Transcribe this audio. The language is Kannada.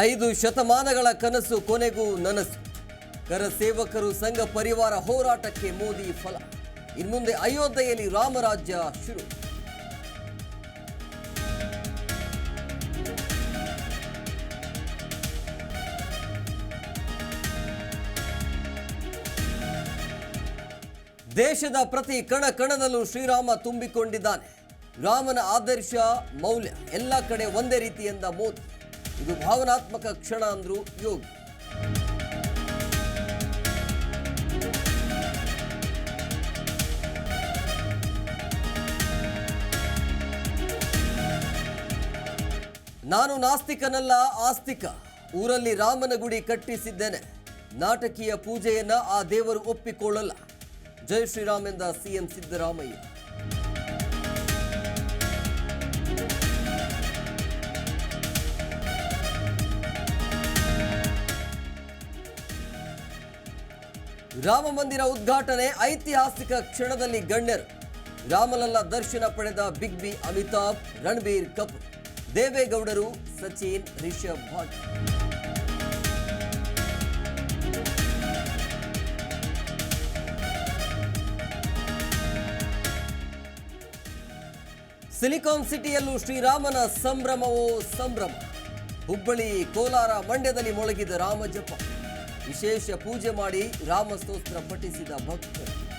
ಐದು ಶತಮಾನಗಳ ಕನಸು, ಕೊನೆಗೂ ನನಸು. ಕರ ಸೇವಕರು ಸಂಘ ಪರಿವಾರ ಹೋರಾಟಕ್ಕೆ ಮೋದಿ ಫಲ. ಇನ್ಮುಂದೆ ಅಯೋಧ್ಯೆಯಲ್ಲಿ ರಾಮರಾಜ್ಯ ಶುರು. ದೇಶದ ಪ್ರತಿ ಕಣ ಕಣದಲ್ಲೂ ಶ್ರೀರಾಮ ತುಂಬಿಕೊಂಡಿದ್ದಾನೆ. ರಾಮನ ಆದರ್ಶ, ಮೌಲ್ಯ ಎಲ್ಲ ಕಡೆ ಒಂದೇ ರೀತಿಯಿಂದ ಮೋದಿ. ಇದು ಭಾವನಾತ್ಮಕ ಕ್ಷಣ ಅಂದ್ರು ಯೋಗಿ. ನಾನು ನಾಸ್ತಿಕನಲ್ಲ ಆಸ್ತಿಕ. ಊರಲ್ಲಿ ರಾಮನ ಗುಡಿ ಕಟ್ಟಿಸಿದ್ದೇನೆ. ನಾಟಕೀಯ ಪೂಜೆಯನ್ನ ಆ ದೇವರು ಒಪ್ಪಿಕೊಳ್ಳಲ್ಲ. ಜೈ ಶ್ರೀರಾಮ್ ಎಂದ ಸಿಎಂ ಸಿದ್ದರಾಮಯ್ಯ. ರಾಮ ಮಂದಿರ ಉದ್ಘಾಟನೆ ಐತಿಹಾಸಿಕ ಕ್ಷಣದಲ್ಲಿ ಗಣ್ಯರು. ರಾಮಲಲ್ಲ ದರ್ಶನ ಪಡೆದ ಬಿಗ್ ಬಿ ಅಮಿತಾಬ್, ರಣಬೀರ್ ಕಪೂರ್, ದೇವೇಗೌಡರು, ಸಚಿನ್, ರಿಷಬ್ ಭಟ್. ಸಿಲಿಕಾನ್ ಸಿಟಿಯಲ್ಲೂ ಶ್ರೀರಾಮನ ಸಂಭ್ರಮವೋ ಸಂಭ್ರಮ. ಹುಬ್ಬಳ್ಳಿ ಕೋಲಾರ ಮಂಡ್ಯದಲ್ಲಿ ಮೊಳಗಿದ ರಾಮ ವಿಶೇಷ ಪೂಜೆ ಮಾಡಿ ರಾಮ ಸ್ತೋತ್ರ ಪಠಿಸಿದ ಭಕ್ತರು.